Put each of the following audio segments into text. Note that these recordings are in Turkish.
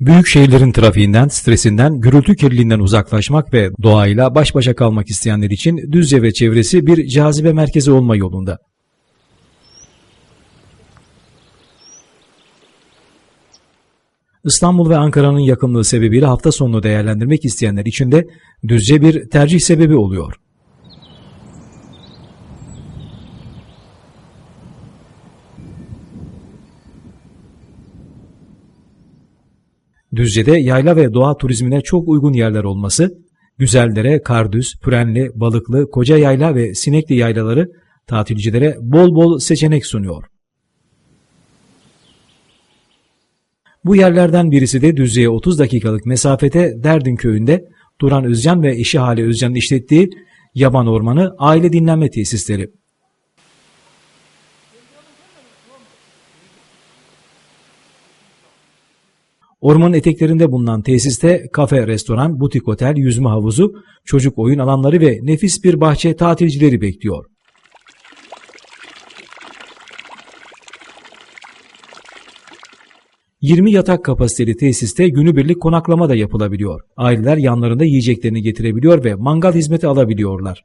Büyük şehirlerin trafiğinden, stresinden, gürültü kirliliğinden uzaklaşmak ve doğayla baş başa kalmak isteyenler için Düzce ve çevresi bir cazibe merkezi olma yolunda. İstanbul ve Ankara'nın yakınlığı sebebiyle hafta sonunu değerlendirmek isteyenler için de Düzce bir tercih sebebi oluyor. Düzce'de yayla ve doğa turizmine çok uygun yerler olması, Güzeldere, Kardüz, Pürenli, Balıklı, Koca Yayla ve Sinekli yaylaları tatilcilere bol bol seçenek sunuyor. Bu yerlerden birisi de Düzce'ye 30 dakikalık mesafede Derdin köyünde Duran Özcan ve eşi Hale Özcan'ın işlettiği Yaban Ormanı Aile Dinlenme Tesisleri. Ormanın eteklerinde bulunan tesiste kafe, restoran, butik otel, yüzme havuzu, çocuk oyun alanları ve nefis bir bahçe tatilcileri bekliyor. ...20 yatak kapasiteli tesiste günübirlik konaklama da yapılabiliyor. Aileler yanlarında yiyeceklerini getirebiliyor ve mangal hizmeti alabiliyorlar.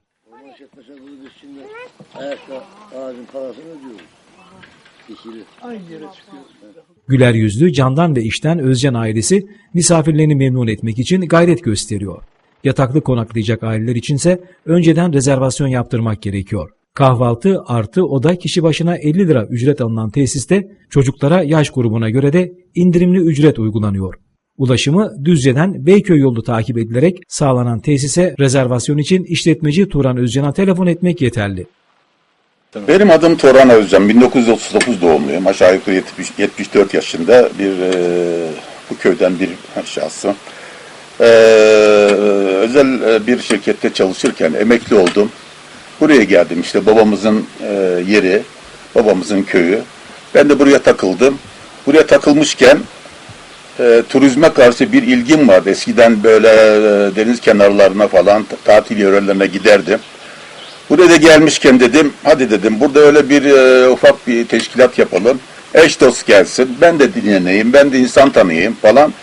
Güler yüzlü, candan ve işten Özcan ailesi misafirlerini memnun etmek için gayret gösteriyor. Yataklı konaklayacak aileler içinse önceden rezervasyon yaptırmak gerekiyor. Kahvaltı artı oda kişi başına 50 lira ücret alınan tesiste çocuklara yaş grubuna göre de indirimli ücret uygulanıyor. Ulaşımı Düzce'den Beyköy yolu takip edilerek sağlanan tesise rezervasyon için işletmeci Turan Özcan'a telefon etmek yeterli. Benim adım Toran Özcan. 1939 doğumluyum. Aşağı yukarı 70, 74 yaşında bir e, bu köyden bir şahsım. E, özel e, bir şirkette çalışırken emekli oldum. Buraya geldim işte babamızın e, yeri, babamızın köyü. Ben de buraya takıldım. Buraya takılmışken e, turizme karşı bir ilgim vardı. Eskiden böyle e, deniz kenarlarına falan tatil yörelerine giderdim. Buraya da gelmişken dedim, hadi dedim burada öyle bir e, ufak bir teşkilat yapalım. Eş dost gelsin, ben de dinleneyim, ben de insan tanıyayım falan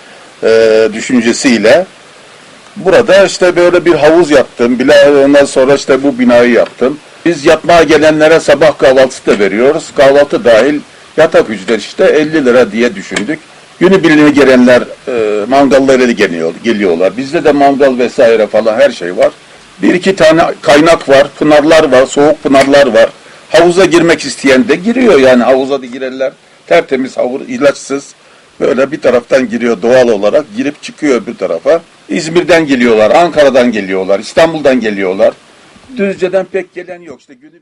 e, düşüncesiyle. Burada işte böyle bir havuz yaptım. Bila- Ondan sonra işte bu binayı yaptım. Biz yatmaya gelenlere sabah kahvaltısı da veriyoruz. Kahvaltı dahil yatak ücreti işte 50 lira diye düşündük. Günübirliğine gelenler e, mangallarıyla geliyor, geliyorlar. Bizde de mangal vesaire falan her şey var. Bir iki tane kaynak var, pınarlar var, soğuk pınarlar var. Havuza girmek isteyen de giriyor yani havuza da girerler. Tertemiz havuz, ilaçsız. Böyle bir taraftan giriyor doğal olarak, girip çıkıyor bir tarafa. İzmir'den geliyorlar, Ankara'dan geliyorlar, İstanbul'dan geliyorlar. Düzce'den pek gelen yok işte günü